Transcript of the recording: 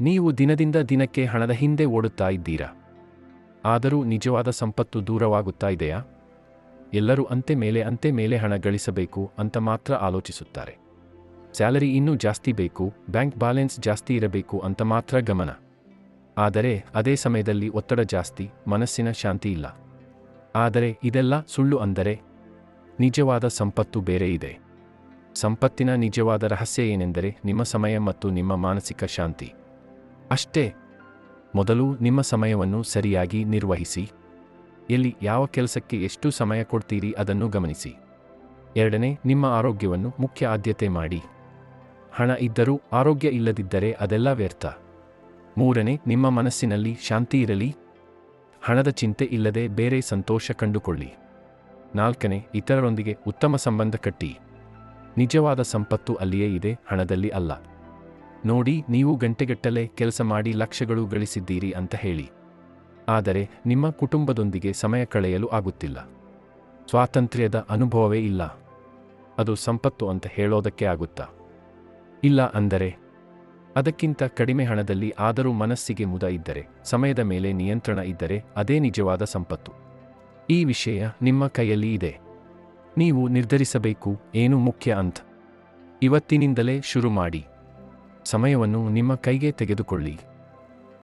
ನೀವು ದಿನದಿಂದ ದಿನಕ್ಕೆ ಹಣದ ಹಿಂದೆ ಓಡುತ್ತಾ ಇದ್ದೀರಾ? ಆದರೂ ನಿಜವಾದ ಸಂಪತ್ತು ದೂರವಾಗುತ್ತಾ ಇದೆಯಾ? ಎಲ್ಲರೂ ಅಂತೆ ಮೇಲೆ ಅಂತೆ ಮೇಲೆ ಹಣ ಗಳಿಸಬೇಕು ಅಂತ ಮಾತ್ರ ಆಲೋಚಿಸುತ್ತಾರೆ. ಸ್ಯಾಲರಿ ಇನ್ನೂ ಜಾಸ್ತಿ ಬೇಕು, ಬ್ಯಾಂಕ್ ಬ್ಯಾಲೆನ್ಸ್ ಜಾಸ್ತಿ ಇರಬೇಕು ಅಂತ ಮಾತ್ರ ಗಮನ. ಆದರೆ ಅದೇ ಸಮಯದಲ್ಲಿ ಒತ್ತಡ ಜಾಸ್ತಿ, ಮನಸ್ಸಿನ ಶಾಂತಿ ಇಲ್ಲ. ಆದರೆ ಇದೆಲ್ಲ ಸುಳ್ಳು ಅಂದರೆ ನಿಜವಾದ ಸಂಪತ್ತು ಬೇರೆ ಇದೆ. ಸಂಪತ್ತಿನ ನಿಜವಾದ ರಹಸ್ಯ ಏನೆಂದರೆ ನಿಮ್ಮ ಸಮಯ ಮತ್ತು ನಿಮ್ಮ ಮಾನಸಿಕ ಶಾಂತಿ. ಅಷ್ಟೇ. ಮೊದಲು ನಿಮ್ಮ ಸಮಯವನ್ನು ಸರಿಯಾಗಿ ನಿರ್ವಹಿಸಿ. ಎಲ್ಲಿ ಯಾವ ಕೆಲಸಕ್ಕೆ ಎಷ್ಟು ಸಮಯ ಕೊಡ್ತೀರಿ ಅದನ್ನು ಗಮನಿಸಿ. ಎರಡನೇ, ನಿಮ್ಮ ಆರೋಗ್ಯವನ್ನು ಮುಖ್ಯ ಆದ್ಯತೆ ಮಾಡಿ. ಹಣ ಇದ್ದರೂ ಆರೋಗ್ಯ ಇಲ್ಲದಿದ್ದರೆ ಅದೆಲ್ಲ ವ್ಯರ್ಥ. ಮೂರನೇ, ನಿಮ್ಮ ಮನಸ್ಸಿನಲ್ಲಿ ಶಾಂತಿ ಇರಲಿ. ಹಣದ ಚಿಂತೆ ಇಲ್ಲದೆ ಬೇರೆ ಸಂತೋಷ ಕಂಡುಕೊಳ್ಳಿ. ನಾಲ್ಕನೇ, ಇತರರೊಂದಿಗೆ ಉತ್ತಮ ಸಂಬಂಧ ಕಟ್ಟಿ. ನಿಜವಾದ ಸಂಪತ್ತು ಅಲ್ಲಿಯೇ ಇದೆ, ಹಣದಲ್ಲಿ ಅಲ್ಲ. ನೋಡಿ, ನೀವು ಗಂಟೆಗಟ್ಟಲೆ ಕೆಲಸ ಮಾಡಿ ಲಕ್ಷಗಳು ಗಳಿಸಿದ್ದೀರಿ ಅಂತ ಹೇಳಿ. ಆದರೆ, ನಿಮ್ಮ ಕುಟುಂಬದೊಂದಿಗೆ ಸಮಯ ಕಳೆಯಲು ಆಗುತ್ತಿಲ್ಲ. ಸ್ವಾತಂತ್ರ್ಯದ ಅನುಭವವೇ ಇಲ್ಲ. ಅದು ಸಂಪತ್ತು ಅಂತ ಹೇಳೋದಕ್ಕೆ ಆಗುತ್ತಾ? ಇಲ್ಲ ಅಂದರೆ? ಅದಕ್ಕಿಂತ ಕಡಿಮೆ ಹಣದಲ್ಲಿ ಆದರೂ ಮನಸ್ಸಿಗೆ ಮುದ ಇದ್ದರೆ, ಸಮಯದ ಮೇಲೆ ನಿಯಂತ್ರಣ ಇದ್ದರೆ ಅದೇ ನಿಜವಾದ ಸಂಪತ್ತು. ಈ ವಿಷಯ ನಿಮ್ಮ ಕೈಯಲ್ಲಿ ಇದೆ. ನೀವು ನಿರ್ಧರಿಸಬೇಕು, ಏನು ಮುಖ್ಯ ಅಂತ. ಇವತ್ತಿನಿಂದಲೇ ಶುರು ಮಾಡಿ. ಸಮಯವನ್ನು ನಿಮ್ಮ ಕೈಗೆ ತೆಗೆದುಕೊಳ್ಳಿ.